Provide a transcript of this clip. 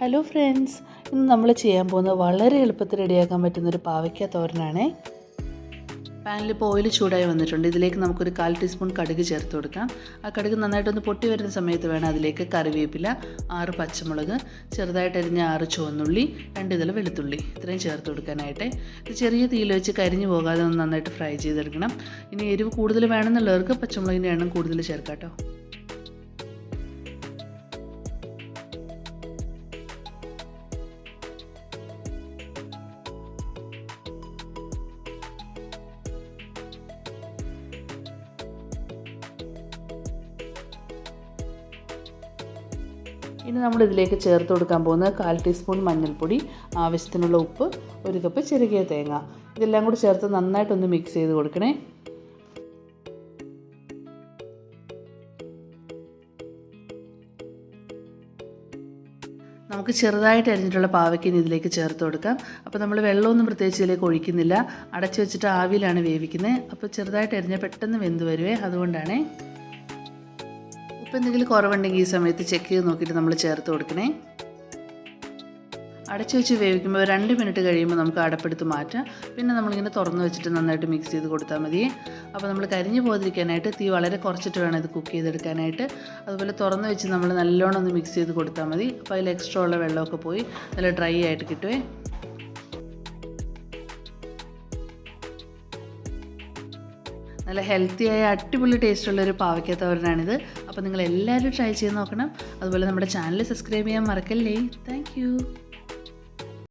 Hello friends ഇന്ന് നമ്മൾ ചെയ്യാൻ പോകുന്നത് വളരെ എളുപ്പത്തിൽ റെഡിയാക്കാൻ പറ്റുന്നൊരു പാവയ്ക്ക തോരനാണേ. പാനിൽ ഇപ്പോൾ ഓയിൽ ചൂടായി വന്നിട്ടുണ്ട്. ഇതിലേക്ക് നമുക്കൊരു കാൽ ടീസ്പൂൺ കടുക് ചേർത്ത് കൊടുക്കാം. ആ കടുക് നന്നായിട്ടൊന്ന് പൊട്ടി വരുന്ന സമയത്ത് വേണം അതിലേക്ക് കറിവേപ്പില ആറ് പച്ചമുളക് ചെറുതായിട്ട് അരിഞ്ഞ ആറ് ചുവന്നുള്ളി രണ്ട് ഇതള വെളുത്തുള്ളി. ഇത്രയും ചേർത്ത് കൊടുക്കാനായിട്ട്. ഇത് ചെറിയ തീയിൽ വെച്ച് കരിഞ്ഞു പോകാതെ ഒന്ന് നന്നായിട്ട് ഫ്രൈ ചെയ്തെടുക്കണം. ഇനി എരിവ് കൂടുതൽ വേണമെന്നുള്ളവർക്ക് പച്ചമുളകിന്റെ എണ്ണം കൂടുതൽ ചേർക്കാം കേട്ടോ ഇനി നമ്മൾ ഇതിലേക്ക് ചേർത്ത് കൊടുക്കാൻ പോകുന്നത് കാൽ ടീസ്പൂൺ മഞ്ഞൾപ്പൊടി ആവശ്യത്തിനുള്ള ഉപ്പ് ഒരു കപ്പ് ചെറുകിയ തേങ്ങ. ഇതെല്ലാം കൂടി ചേർത്ത് നന്നായിട്ടൊന്ന് മിക്സ് ചെയ്ത് കൊടുക്കണേ. നമുക്ക് ചെറുതായിട്ട് അരിഞ്ഞിട്ടുള്ള പാവയ്ക്കിന് ഇതിലേക്ക് ചേർത്ത് കൊടുക്കാം. അപ്പോൾ നമ്മൾ വെള്ളമൊന്നും പ്രത്യേകിച്ച് ഇതിലേക്ക് ഒഴിക്കുന്നില്ല. അടച്ചു വെച്ചിട്ട് ആവിയിലാണ് വേവിക്കുന്നത്. അപ്പോൾ ചെറുതായിട്ട് അരിഞ്ഞാൽ പെട്ടെന്ന് വെന്ത് വരുവേ അതുകൊണ്ടാണേ. ഉപ്പ് എന്തെങ്കിലും കുറവുണ്ടെങ്കിൽ ഈ സമയത്ത് ചെക്ക് ചെയ്ത് നോക്കിയിട്ട് നമ്മൾ ചേർത്ത് കൊടുക്കണേ. അടച്ചു വെച്ച് വേവിക്കുമ്പോൾ രണ്ട് മിനിറ്റ് കഴിയുമ്പോൾ നമുക്ക് അടപ്പെടുത്ത് മാറ്റാം. പിന്നെ നമ്മളിങ്ങനെ തുറന്ന് വെച്ചിട്ട് നന്നായിട്ട് മിക്സ് ചെയ്ത് കൊടുത്താൽ മതി. അപ്പോൾ നമ്മൾ കരിഞ്ഞു പോകാതിരിക്കാനായിട്ട് തീ വളരെ കുറച്ചിട്ട് വേണം ഇത് കുക്ക് ചെയ്തെടുക്കാനായിട്ട്. അതുപോലെ തുറന്ന് വെച്ച് നമ്മൾ നല്ലോണം ഒന്ന് മിക്സ് ചെയ്ത് കൊടുത്താൽ മതി. അപ്പോൾ അതിൽ എക്സ്ട്രാ ഉള്ള വെള്ളമൊക്കെ പോയി നല്ല ഡ്രൈ ആയിട്ട് കിട്ടുവേ. നല്ല ഹെൽത്തിയായ അടിപൊളി ടേസ്റ്റുള്ള ഒരു പാവയ്ക്ക തോരനാണിത്. അപ്പോൾ നിങ്ങൾ എല്ലാവരും ട്രൈ ചെയ്ത് നോക്കണം. അതുപോലെ നമ്മുടെ ചാനൽ സബ്സ്ക്രൈബ് ചെയ്യാൻ മറക്കല്ലേ. താങ്ക്